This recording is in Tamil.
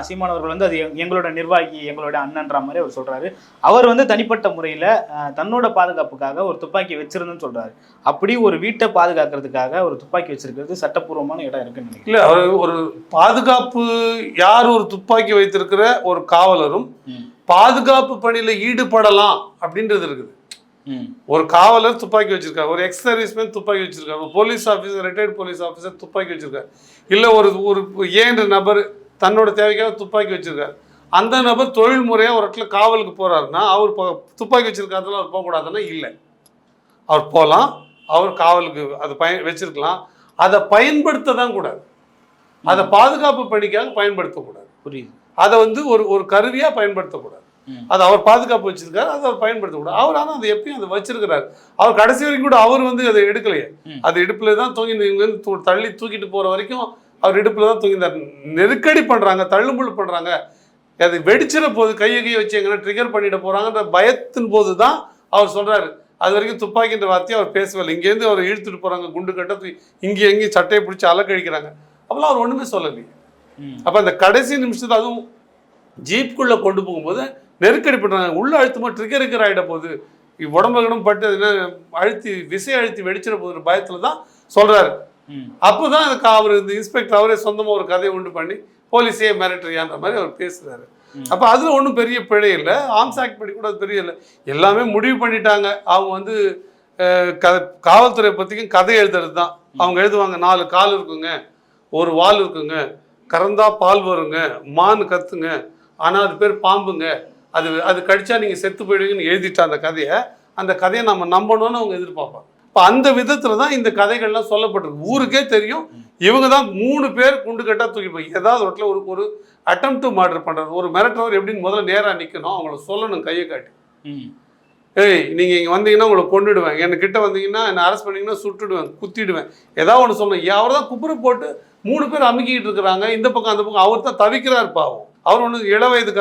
சீமான் அவர்கள் வந்து அது எங்க- எங்களோட நிர்வாகி எங்களோட அண்ணன்ற மாதிரி அவர் சொல்றாரு. அவர் வந்து தனிப்பட்ட முறையில தன்னோட பாதுகாப்புக்காக ஒரு துப்பாக்கி வச்சிருந்தேன்னு சொல்றாரு. அப்படி ஒரு வீட்டை பாதுகாக்கிறதுக்காக ஒரு துப்பாக்கி வச்சிருக்கிறது சட்டப்பூர்வமான இடம் இருக்குன்னு இல்ல ஒரு பாதுகாப்பு யார் ஒரு துப்பாக்கி வைத்திருக்கிற ஒரு காவலரும். பாதுகாப்பு பணியில ஈடுபடலாம் அப்படின்றது இருக்குது. ஒரு காவலர் துப்பாக்கி வச்சிருக்காரு ஒரு எக்ஸ் சர்வீஸ்மேன் துப்பாக்கி வச்சிருக்காரு ஒரு police officer retired police officer துப்பாக்கி வச்சிருக்காரு. இல்ல ஒரு ஒரு ஏன்ற நபர் தன்னோட தேவைக்காக துப்பாக்கி வச்சிருக்காரு. அந்த நபர் தொழில் முறையா ஒரு இடத்துல காவலுக்கு போறாருன்னா அவர் துப்பாக்கி வச்சிருக்காருல அவர் போகக்கூடாதுன்னா இல்லை. அவர் போகலாம் அவர் காவலுக்கு அது பயன் வச்சிருக்கலாம். அதை பயன்படுத்த தான் கூடாது. அதை பாதுகாப்பு பணிக்காக பயன்படுத்தக்கூடாது. புரியுது. அதை வந்து ஒரு ஒரு கருவியா பயன்படுத்தக்கூடாது. அது அவர் பாதுகாப்பு வச்சிருக்காரு அதை அவர் பயன்படுத்தக்கூடாது. அவர் ஆனால் அதை எப்பயும் அதை வச்சிருக்கிறார். அவர் கடைசி வரைக்கும் கூட அவர் வந்து அதை எடுக்கலையே. அது இடுப்புல தான் தூங்கி இங்க இருந்து தூ- தள்ளி தூக்கிட்டு போற வரைக்கும் அவர் இடுப்புல தான் தூங்கினார் நெருக்கடி பண்றாங்க தள்ளுமுள்ளு பண்றாங்க. அது வெடிச்சிட போது கையை கையை வச்சு எங்கன்னா ட்ரிகர் பண்ணிட போறாங்கன்ற பயத்தின் போது தான் அவர் சொல்றாரு. அது வரைக்கும் துப்பாக்கின்ற வார்த்தையை அவர் பேசவில்லை இங்கேருந்து அவர் இழுத்துட்டு போறாங்க குண்டு கட்ட இங்கே எங்கேயும் சட்டையை பிடிச்சி அலக்கழிக்கிறாங்க. அப்பெல்லாம் அவர் ஒண்ணுமே சொல்லலையே. ம். அப்ப அந்த கடைசி நிமிஷத்துல அதுவும் ஜீப்புக்குள்ள கொண்டு போகும்போது நெருக்கடி பண்றாங்க. உள்ள அழுத்தமா ட்ரிகர் ரிகர் ஆகிட போகுது உடம்பு பட்டு அது என்ன அழுத்தி விசை அழுத்தி வெடிச்சிட போகுது பயத்துல தான் சொல்றாரு. ம். அப்போதான் அதுக்கு அவர் இந்த இன்ஸ்பெக்டர் அவரே சொந்தமா ஒரு கதையை உண்டு பண்ணி போலீஸே மிரட்டுறியான்ற மாதிரி அவர் பேசுறாரு. அப்ப அதுல ஒன்றும் பெரிய பிழை இல்லை. ஆர்ம்ஸ் ஆக்ட் படி கூட பெரிய இல்லை. எல்லாமே முடிவு பண்ணிட்டாங்க. அவங்க வந்து அஹ், க காவல்துறை பத்திக்கும் கதை எழுதுறது தான். அவங்க எழுதுவாங்க நாலு கால் இருக்குங்க ஒரு வால் இருக்குங்க கறந்தா பால் வருங்க மான் கத்துங்க ஆனா அது பேர் பாம்புங்க. அது அது கடிச்சா நீங்க செத்து போயிடுவீங்கன்னு எழுதிட்ட அந்த கதையை. அந்த கதையை நம்ம நம்பணும்னு அவங்க எதிர்பார்ப்பாங்க. இப்போ அந்த விதத்துல தான் இந்த கதைகள்லாம் சொல்லப்பட்டிருக்கு ஊருக்கே தெரியும். இவங்க தான் மூணு பேர் குண்டு கட்டா தூக்கி போய் ஏதாவது ஒரு இடத்துல ஒரு ஒரு அட்டம் டு மர்டர் பண்றது. ஒரு மிரட்டவர் எப்படின்னு முதல்ல நேரா நிக்கணும். அவங்கள சொல்லணும் கையை காட்டி. ஏய் நீங்கள் இங்கே வந்தீங்கன்னா உங்களை கொண்டுடுவேன் என்கிட்ட வந்தீங்கன்னா என்னை அரெஸ்ட் பண்ணீங்கன்னா சுட்டுடுவேன் குத்திடுவேன். ஏதாவது ஒன்று சொல்லணும். அவர் தான் குப்புற போட்டு மூணு பேர் அமுக்கிட்டு இருக்கிறாங்க. இந்த பக்கம் அந்த பக்கம். அவர் தான் தவிக்கிறார் பாவம். அவர் ஒன்று இள வயது